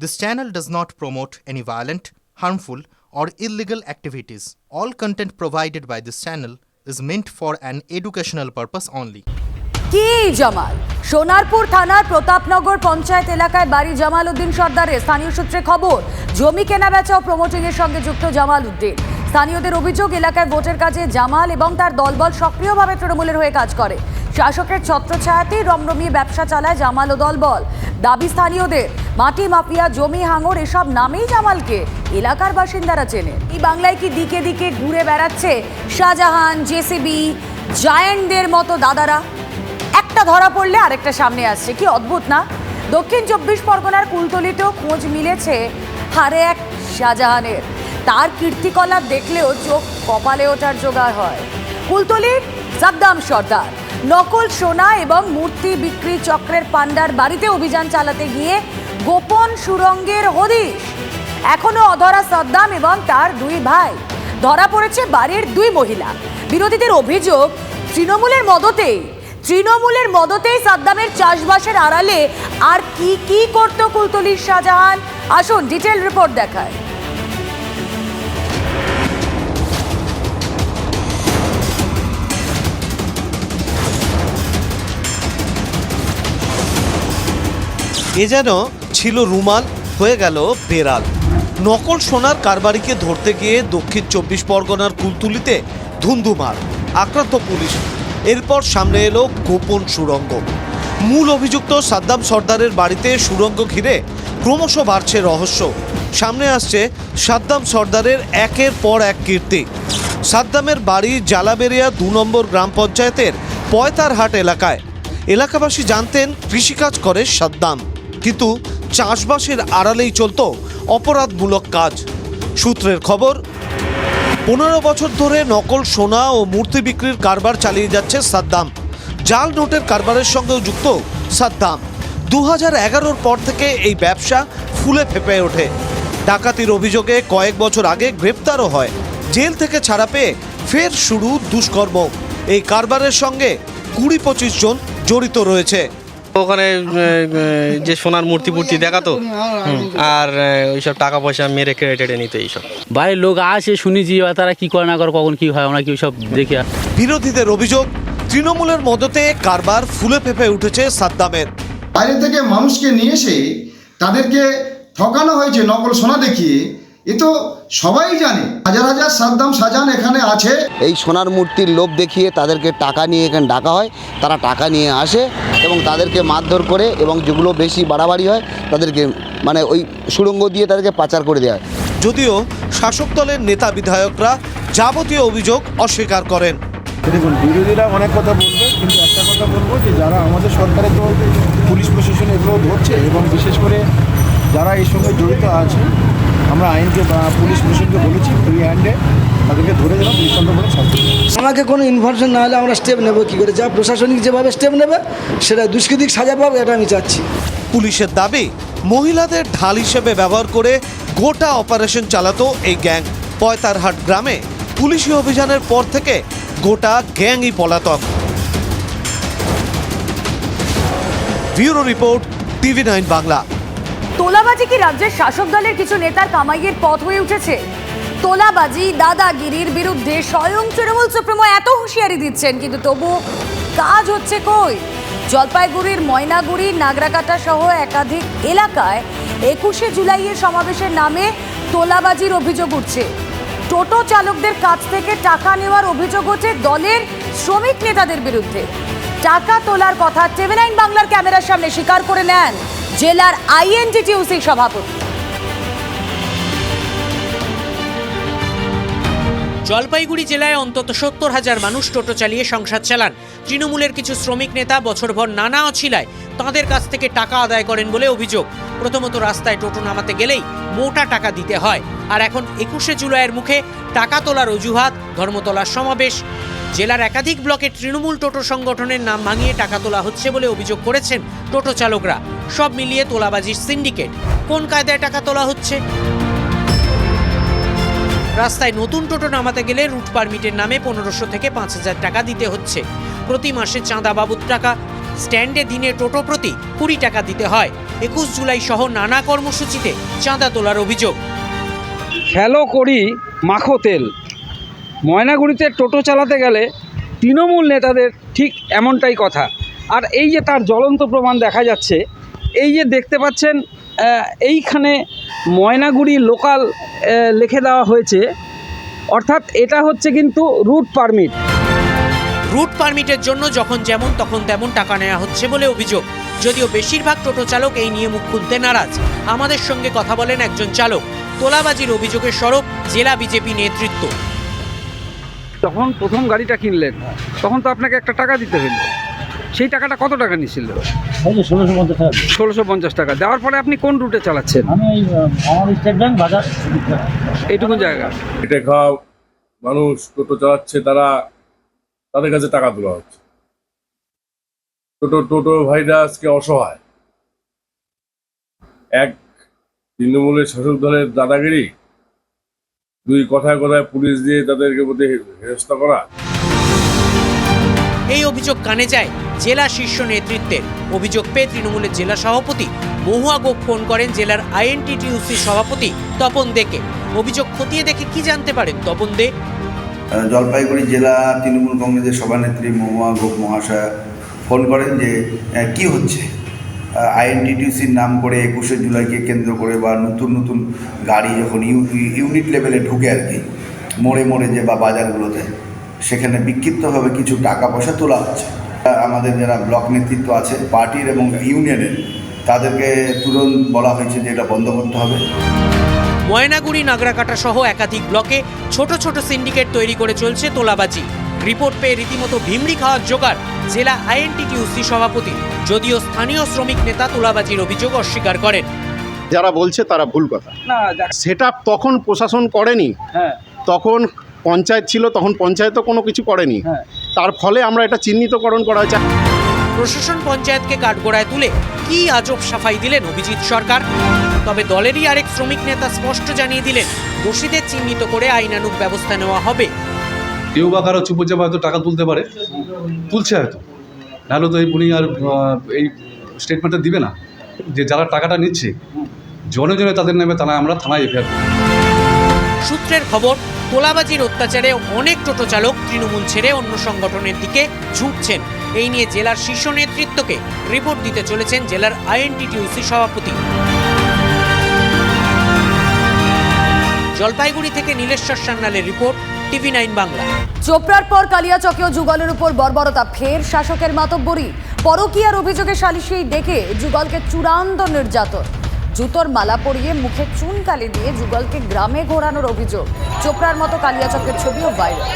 This channel does not promote any violent, harmful, or illegal activities. All content provided by this channel is meant for an educational purpose only. কি জামাল সোনারপুর থানার প্রতাপনগর পঞ্চায়েত এলাকায় বাড়ি জামাল উদ্দিন সর্দারের স্থানীয় সূত্রে খবর জমি কেনা বেচা ও প্রমোটিং এর সঙ্গে যুক্ত জামাল উদ্দিন স্থানীয়দের অভিযোগ এলাকায় ভোটের কাজে জামাল এবং তার দলবল সক্রিয়ভাবে তৃণমূলের হয়ে কাজ করে শাসকের ছত্রছায়াতেই রমরমিয়ে ব্যবসা চালায় জামাল ও দলবল। দাবি স্থানীয়দের, মাটি মাফিয়া, জমি হাঙর, এসব নামেই জামালকে এলাকার বাসিন্দারা চেনে। এই বাংলায় কি দিকে দিকে ঘুরে বেড়াচ্ছে শাহজাহান, জেসিবি, জায়েন্টদের মতো দাদারা? একটা ধরা পড়লে আরেকটা সামনে আসছে। কি অদ্ভুত না? দক্ষিণ চব্বিশ পরগনার কুলতলিতেও খোঁজ মিলেছে হারে এক শাহজাহানের। তার কীর্তিকলা দেখলেও চোখ কপালে ওঠার জোগাড় হয়। কুলতলির সাদ্দাম সর্দার। নকল সোনা এবং মূর্তি বিক্রি চক্রের পান্ডার বাড়িতে অভিযান চালাতে গিয়ে গোপন সুরঙ্গের হদিশ। এখনও অধরা সাদ্দাম এবং তার দুই ভাই। ধরা পড়েছে বাড়ির দুই মহিলা। বিরোধীদের অভিযোগ, তৃণমূলের মদতেই তৃণমূলের মদতেই সাদ্দামের চাষবাসের আড়ালে আর কি কি করত কুলতলির শাহজাহান? আসুন ডিটেল রিপোর্ট দেখায়। এ যেন ছিল রুমাল, হয়ে গেল বেড়াল। নকল সোনার কারবারিকে ধরতে গিয়ে দক্ষিণ চব্বিশ পরগনার কুলতুলিতে ধুন্ধুমার, আক্রান্ত পুলিশ। এরপর সামনে এলো গোপন সুড়ঙ্গ। মূল অভিযুক্ত সাদ্দাম সর্দারের বাড়িতে সুরঙ্গ ঘিরে ক্রমশ বাড়ছে রহস্য। সামনে আসছে সাদ্দাম সর্দারের একের পর এক কীর্তি। সাদ্দামের বাড়ি জালাবেরিয়া দু নম্বর গ্রাম পঞ্চায়েতের পয়তারহাট এলাকায়। এলাকাবাসী জানতেন, কৃষিকাজ করে সাদ্দাম। কিন্তু চাষবাসের আড়ালেই চলত অপরাধমূলক কাজ। সূত্রের খবর, পনেরো বছর ধরে নকল সোনা ও মূর্তি বিক্রির কারবার চালিয়ে যাচ্ছে সাদ্দাম। জাল নোটের কারবারের সঙ্গেও যুক্ত সাদ্দাম। দু হাজার এগারোর পর থেকে এই ব্যবসা ফুলে ফেপে ওঠে। ডাকাতির অভিযোগে কয়েক বছর আগে গ্রেপ্তারও হয়। জেল থেকে ছাড়া পেয়ে ফের শুরু দুষ্কর্ম। এই কারবারের সঙ্গে কুড়ি পঁচিশ জন জড়িত রয়েছে। ওখানে যে সোনার মূর্তি মূর্তি দেখাতো আর ওইসব টাকা পয়সা মেরে কেড়ে টেড়ে নিত এইসব। বাইরের লোক আসে শুনেছি এবার তারা কি করে না করে কখন কি হয় আমরা কি সব দেখি আর। বিরোধীদের অভিযোগ তৃণমূলের মদতে কারবার ফুলে ফেপে উঠেছে সাদ্দামের। বাইরে থেকে মানুষকে নিয়ে এসে তাদেরকে ঠকানো হয়েছে নকল সোনা দেখিয়ে এ তো সবাই জানে হাজার হাজার সাদ্দাম সাজান এখানে আছে। এই সোনার মূর্তির লোভ দেখিয়ে তাদেরকে টাকা নিয়ে এখানে ডাকা হয় তারা টাকা নিয়ে আসে এবং তাদেরকে মারধর করে এবং যেগুলো বেশি বাড়াবাড়ি হয় তাদেরকে মানে ওই সুড়ঙ্গ দিয়ে তাদেরকে পাচার করে দেওয়া হয়। যদিও শাসক দলের নেতা বিধায়করা যাবতীয় অভিযোগ অস্বীকার করেন। দেখুন বিরোধীরা অনেক কথা বলবে কিন্তু একটা কথা বলব যে যারা আমাদের সরকারের তো পুলিশ প্রশাসন এগুলো ধরছে এবং বিশেষ করে যারা এর সঙ্গে জড়িত আছে আমরা আইনকে পুলিশ প্রশাসনকে বলেছি ফ্রি হ্যান্ডে তাদেরকে ধরে যেন দৃষ্টান্ত করে শাস্তি আমাকে কোনো ইনফরমেশন না হলে আমরা স্টেপ নেব কী করে? যা প্রশাসনিক যেভাবে স্টেপ নেবে সেটা দুষ্কৃতিক সাজা পাবে এটা আমি চাচ্ছি। পুলিশের দাবি মহিলাদের ঢাল হিসেবে ব্যবহার করে গোটা অপারেশন চালাতো এই গ্যাং পয়তারহাট গ্রামে। পুলিশি অভিযানের পর থেকে গোটা গ্যাংই পলাতক। Bureau report TV nine Bangla. তোলাবাজি কি রাজ্যের শাসক দলের কিছু নেতার কামাইয়ের পথ হয়ে উঠেছে? তোলাবাজি, দাদাগিরির বিরুদ্ধে স্বয়ং তৃণমূল সুপ্রিমো এত হুঁশিয়ারি দিচ্ছেন, কিন্তু তবু কাজ হচ্ছে কই? জলপাইগুড়ির ময়নাগুড়ি, নাগরাকাটা সহ একাধিক এলাকায় একুশে জুলাইয়ের সমাবেশের নামে তোলাবাজির অভিযোগ উঠছে। টোটো চালকদের কাছ থেকে টাকা নেওয়ার অভিযোগ হচ্ছে দলের শ্রমিক নেতাদের বিরুদ্ধে। টাকা তোলার কথা টিভি বাংলার ক্যামেরার সামনে স্বীকার করে নেন জেলার আইএনটিটিউসি সভাপতি। জলপাইগুড়ি জেলায় অন্তত সত্তর হাজার মানুষ টোটো চালিয়ে সংসার চালান। তৃণমূলের কিছু শ্রমিক নেতা বছরভর নানা অছিলায় তাঁদের কাছ থেকে টাকা আদায় করেন বলে অভিযোগ। প্রথমত রাস্তায় টোটো নামাতে গেলেই মোটা টাকা দিতে হয়। আর এখন একুশে জুলাইয়ের মুখে টাকা তোলার অজুহাত, ধর্মতলার সমাবেশ। জেলার একাধিক ব্লকে তৃণমূল টোটো সংগঠনের নাম ভাঙিয়ে টাকা তোলা হচ্ছে বলে অভিযোগ করেছেন টোটো চালকরা। সব মিলিয়ে তোলাবাজির সিন্ডিকেট। কোন কায়দায় টাকা তোলা হচ্ছে? রাস্তায় নতুন টোটো নামাতে গেলে রুট পারমিটের নামে পনেরোশো থেকে পাঁচ হাজার টাকা দিতে হচ্ছে। প্রতি মাসে চাঁদা বাবদ টাকা। স্ট্যান্ডে দিনে টোটো প্রতি কুড়ি টাকা দিতে হয়। একুশ জুলাই সহ নানা কর্মসূচিতে চাঁদা তোলার অভিযোগ। খেলো করি মাখো তেল। ময়নাগুড়িতে টোটো চালাতে গেলে তৃণমূল নেতাদের ঠিক এমনটাই কথা। আর এই যে তার জ্বলন্ত প্রমাণ দেখা যাচ্ছে, এই যে দেখতে পাচ্ছেন এইখানে ময়নাগুড়ি লোকাল লিখে দেওয়া হয়েছে, অর্থাৎ এটা হচ্ছে কিন্তু রুট পারমিট। রুট পারমিটের জন্য যখন যেমন তখন তেমন টাকা নেওয়া হচ্ছে বলে অভিযোগ। যদিও বেশিরভাগ টোটো চালক এই নিয়ে মুখ খুলতে নারাজ। আমাদের সঙ্গে কথা বলেন একজন চালক। তোলাবাজির অভিযোগের সরব জেলা বিজেপি নেতৃত্ব। যখন প্রথম গাড়িটা কিনলেন তখন তো আপনাকে একটা টাকা দিতে হলো সেই টাকাটা কত টাকা নিয়েছিল ষোলোশো পঞ্চাশ টাকা। ষোলোশো পঞ্চাশ টাকা। দেওয়ার পরে আপনি কোন রুটে চালাচ্ছেন? আমি আমার স্টেট ব্যাংক বাজার। এইটুকু জায়গা। এটা খাওয়া মানুষ টোটো চালাচ্ছে তারা তাদের কাছে টাকা তোলা হচ্ছে। টোটো টোটো ভাইরা আজকে অসহায়। এক তৃণমূলের শাসক দলের দাদাগিরি দুই কথায় কথায় পুলিশ দিয়ে তাদেরকে মধ্যে হেনস্থা করা। এই অভিযোগ কানে যায় জেলা শীর্ষ নেতৃত্বের অভিযোগ পেয়ে তৃণমূলের জেলা সভাপতি মহুয়া গোপ ফোন করেন জেলার আইএনটিটিউসি সভাপতি তপন দেকে। অভিযোগ খতিয়ে দেখে কি জানতে পারেন তপন দে? জলপাইগুড়ি জেলা তৃণমূল কংগ্রেসের সভানেত্রী মহুয়া গোপ মহাশয়া ফোন করেন যে কি হচ্ছে? আইএনটিটিউসির নাম করে একুশে জুলাইকে কেন্দ্র করে বা নতুন নতুন গাড়ি যখন ইউ ইউনিট লেভেলে ঢুকে আর কি, মোড়ে মোড়ে যে বা বাজারগুলোতে, সেখানে বিক্ষিপ্তভাবে কিছু টাকা পয়সা তোলা হচ্ছে। আমাদের যারা ব্লক নেতৃত্ব আছে, পার্টির এবং ইউনিয়নের, তাদেরকে তুরন্ত বলা হয়েছে যে এটা বন্ধ করতে হবে। ময়নাগুড়ি, নাগরাকাটা সহ একাধিক ব্লকে ছোট ছোট সিন্ডিকেট তৈরি করে চলছে তোলাবাজি। রিপোর্ট পেয়ে রীতিমতো ভিমড়ি খাওয়ার জোগাড় জেলা আইএনটিটিউসি সভাপতি যদিও স্থানীয় শ্রমিক নেতা তোলাবাজির অভিযোগ অস্বীকার করেন। যারা বলছে তারা ভুল কথা। সেটা তখন প্রশাসন করেনি। হ্যাঁ। তখন পঞ্চায়েত ছিল তখন পঞ্চায়েতও কোনো কিছু করেনি। হ্যাঁ। তার ফলে আমরা এটা চিহ্নিতকরণ করা হয়েছে প্রশাসন পঞ্চায়েতকে কাঠগড়ায় তুলে কি আজব সাফাই দিলেন অভিজিৎ সরকার? তবে দলেরই আরেক শ্রমিক নেতা স্পষ্ট জানিয়ে দিলেন দোষীদের চিহ্নিত করে আইনানুগ ব্যবস্থা নেওয়া হবে। কেউ বা কারও চুপো চাপা হয়তো টাকা তুলতে পারে। তুলছে হয়তো। নাহলে তো এই উনি আর এই স্টেটমেন্টটা দিবে না। যে যারা টাকাটা নিচ্ছে জনে জনে তাদের নামে তারা আমরা থানায় এফআইআর সূত্রের খবর, তোলাবাজির অত্যাচারে অনেক টোটো চালক তৃণমূল ছেড়ে অন্য সংগঠনের দিকে ঝুঁকছেন। এই নিয়ে জেলার শীর্ষ নেতৃত্বকে রিপোর্ট দিতে চলেছেন জেলার আইএনটিটিউসি সভাপতি। জলপাইগুড়ি থেকে নীলেশ্বর সান্যালের রিপোর্ট টিভি নাইন বাংলা। চোপড়ার পর কালিয়াচকেও যুগলের উপর বর্বরতা, ফের শাসকের মাতব্বরী। পরকিয়ার অভিযোগে সালিশি দেখে যুগলকে চূড়ান্ত নির্যাতন। জুতোর মালা পরিয়ে মুখে চুন কালি দিয়ে যুগলকে গ্রামে ঘোরানোর অভিযোগ। চোপড়ার মতো কালিয়াচকের ছবিও ভাইরাল